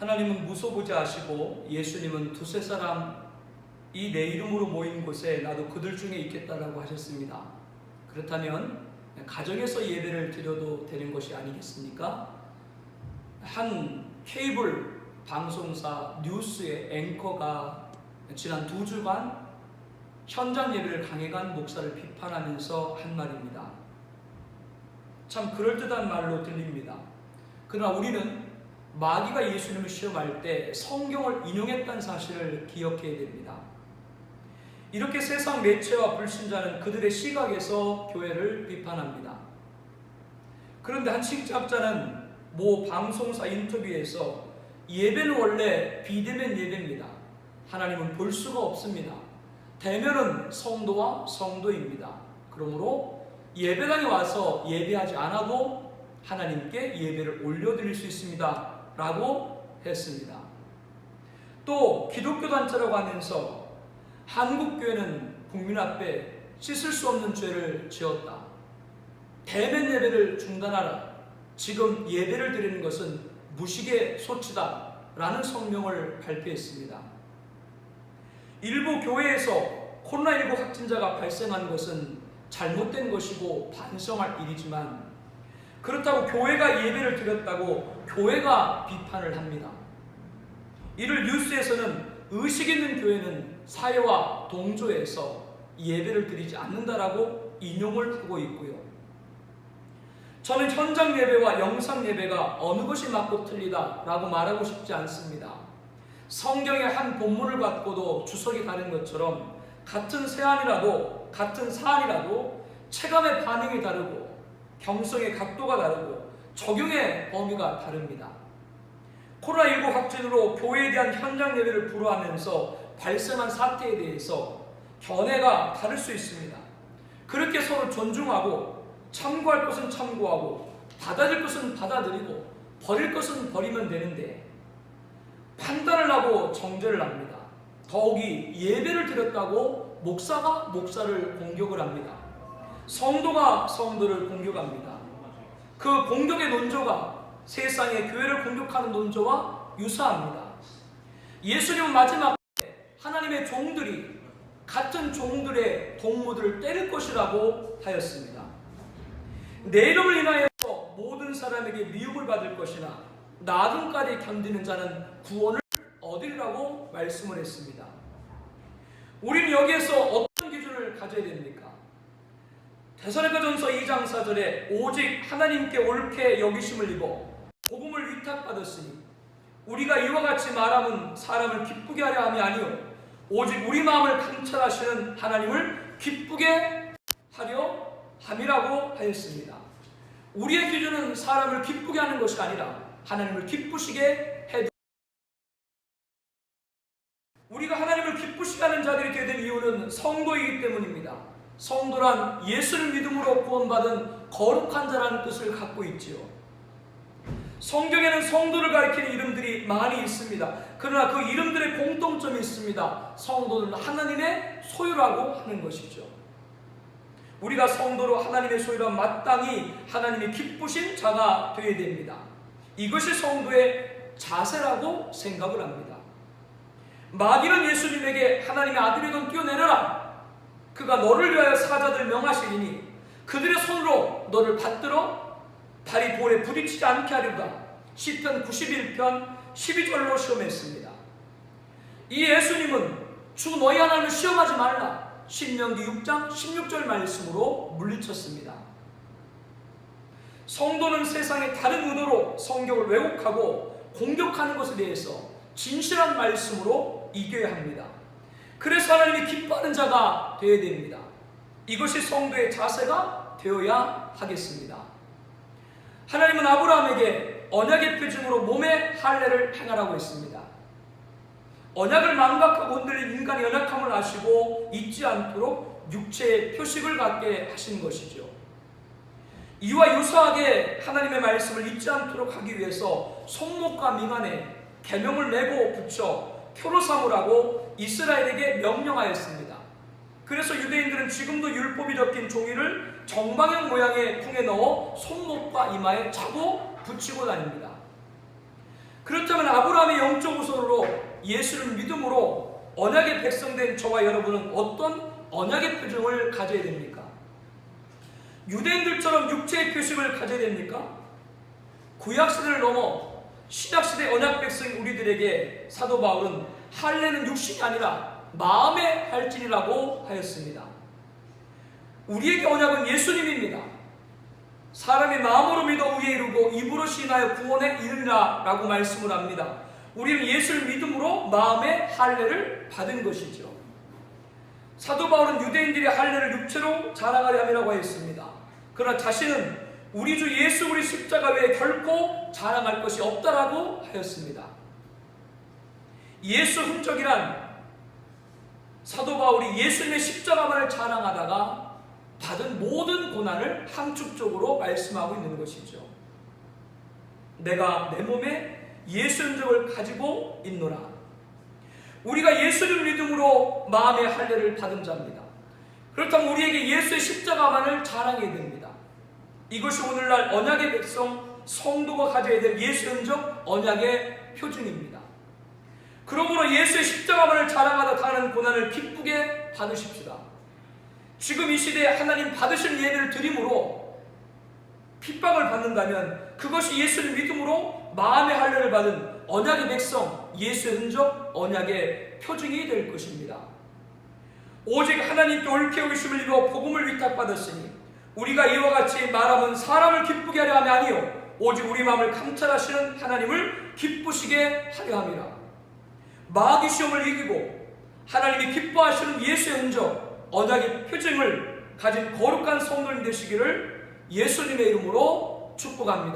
하나님은 무소부지 아시고 예수님은 두세 사람 이 내 이름으로 모인 곳에 나도 그들 중에 있겠다라고 하셨습니다. 그렇다면 가정에서 예배를 드려도 되는 것이 아니겠습니까? 한 케이블 방송사 뉴스의 앵커가 지난 두 주간 현장 예배를 강해간 목사를 비판하면서 한 말입니다. 참 그럴듯한 말로 들립니다. 그러나 우리는 마귀가 예수님을 시험할 때 성경을 인용했다는 사실을 기억해야 됩니다. 이렇게 세상 매체와 불신자는 그들의 시각에서 교회를 비판합니다. 그런데 한 신학자는 모 방송사 인터뷰에서 예배는 원래 비대면 예배입니다. 하나님은 볼 수가 없습니다. 대면은 성도와 성도입니다. 그러므로 예배당에 와서 예배하지 않아도 하나님께 예배를 올려드릴 수 있습니다. 라고 했습니다. 또 기독교 단체라고 하면서 한국교회는 국민 앞에 씻을 수 없는 죄를 지었다. 대면 예배를 중단하라. 지금 예배를 드리는 것은 무식의 소치다. 라는 성명을 발표했습니다. 일부 교회에서 코로나19 확진자가 발생한 것은 잘못된 것이고 반성할 일이지만 그렇다고 교회가 예배를 드렸다고 교회가 비판을 합니다. 이를 뉴스에서는 의식 있는 교회는 사회와 동조해서 예배를 드리지 않는다라고 인용을 하고 있고요. 저는 현장 예배와 영상 예배가 어느 것이 맞고 틀리다라고 말하고 싶지 않습니다. 성경의 한 본문을 갖고도 주석이 다른 것처럼 같은 세안이라도 같은 사안이라도 체감의 반응이 다르고 경성의 각도가 다르고 적용의 범위가 다릅니다. 코로나19 확진으로 교회에 대한 현장 예배를 불허하면서 발생한 사태에 대해서 견해가 다를 수 있습니다. 그렇게 서로 존중하고 참고할 것은 참고하고 받아들일 것은 받아들이고 버릴 것은 버리면 되는데 판단을 하고 정죄를 합니다. 더욱이 예배를 드렸다고 목사가 목사를 공격을 합니다. 성도가 성도를 공격합니다. 그 공격의 논조가 세상의 교회를 공격하는 논조와 유사합니다. 예수님은 마지막 때 하나님의 종들이 같은 종들의 동무들을 때릴 것이라고 하였습니다. 내 이름을 인하여서 모든 사람에게 미움을 받을 것이나 나중까지 견디는 자는 구원을 얻으리라고 말씀을 했습니다. 우리는 여기에서 어떤 기준을 가져야 됩니까? 데살로니가전서 2장 4절에 오직 하나님께 옳게 여기심을 입어 복음을 위탁받았으니 우리가 이와 같이 말함은 사람을 기쁘게 하려 함이 아니요 오직 우리 마음을 감찰하시는 하나님을 기쁘게 하려 함이라고 하였습니다. 우리의 기준은 사람을 기쁘게 하는 것이 아니라 하나님을 기쁘시게 해 우리가 하나님을 기쁘시게 하는 자들이 되는 이유는 성도이기 때문입니다. 성도란 예수를 믿음으로 구원받은 거룩한 자라는 뜻을 갖고 있지요. 성경에는 성도를 가리키는 이름들이 많이 있습니다. 그러나 그 이름들의 공통점이 있습니다. 성도는 하나님의 소유라고 하는 것이죠. 우리가 성도로 하나님의 소유라 마땅히 하나님이 기쁘신 자가 되어야 됩니다. 이것이 성도의 자세라고 생각을 합니다. 마귀는 예수님에게 하나님의 아들이건 뛰어내려라. 그가 너를 위하여 사자들 명하시리니 그들의 손으로 너를 받들어 발이 볼에 부딪히지 않게 하리라. 시편 91편 12절로 시험했습니다. 이 예수님은 주 너희 하나님을 시험하지 말라. 신명기 6장 16절 말씀으로 물리쳤습니다. 성도는 세상의 다른 의도로 성경을 왜곡하고 공격하는 것에 대해서 진실한 말씀으로 이겨야 합니다. 그래서 하나님이 기뻐하는 자가 되어야 됩니다. 이것이 성도의 자세가 되어야 하겠습니다. 하나님은 아브라함에게 언약의 표징으로 몸의 할례를 행하라고 했습니다. 언약을 망각하고 흔들린 인간의 연약함을 아시고 잊지 않도록 육체의 표식을 갖게 하신 것이죠. 이와 유사하게 하나님의 말씀을 잊지 않도록 하기 위해서 손목과 미간에 계명을 메고 붙여 표로 삼으라고 이스라엘에게 명령하였습니다. 그래서 유대인들은 지금도 율법이 적힌 종이를 정방형 모양의 통에 넣어 손목과 이마에 차고 붙이고 다닙니다. 그렇다면 아브라함의 영적 우선으로 예수를 믿음으로 언약의 백성된 저와 여러분은 어떤 언약의 표정을 가져야 됩니까? 유대인들처럼 육체의 표식을 가져야 됩니까? 구약시대를 넘어 신약시대 언약 백성 우리들에게 사도 바울은 할례는 육신이 아니라 마음의 할진이라고 하였습니다. 우리에게 언약은 예수님입니다. 사람이 마음으로 믿어 의에 이르고 입으로 시인하여 구원에 이르리라 라고 말씀을 합니다. 우리는 예수를 믿음으로 마음의 할례를 받은 것이죠. 사도 바울은 유대인들이 할례를 육체로 자랑하려 함이라고 했습니다. 그러나 자신은 우리 주 예수 우리 십자가 외에 결코 자랑할 것이 없다라고 하였습니다. 예수 흔적이란 사도 바울이 예수님의 십자가만을 자랑하다가 받은 모든 고난을 함축적으로 말씀하고 있는 것이죠. 내가 내 몸에 예수 흔적을 가지고 있노라. 우리가 예수를 믿음으로 마음의 할례를 받은 자입니다. 그렇다면 우리에게 예수의 십자가만을 자랑해야 됩니다. 이것이 오늘날 언약의 백성 성도가 가져야 될 예수 흔적 언약의 표준입니다. 그러므로 예수의 십자가만을 자랑하다 당하는 고난을 기쁘게 받으십시다. 지금 이 시대에 하나님 받으실 예배를 드림으로 핍박을 받는다면 그것이 예수를 믿음으로 마음의 할례를 받은 언약의 백성 예수의 흔적 언약의 표징이 될 것입니다. 오직 하나님께 옳게 여기심을 입어 복음을 위탁받았으니 우리가 이와 같이 말하면 사람을 기쁘게 하려 함이 아니요 오직 우리 마음을 감찰하시는 하나님을 기쁘시게 하려 함이라 마귀 시험을 이기고 하나님이 기뻐하시는 예수의 흔적 언약의 표징을 가진 거룩한 성도님 되시기를 예수님의 이름으로 축복합니다.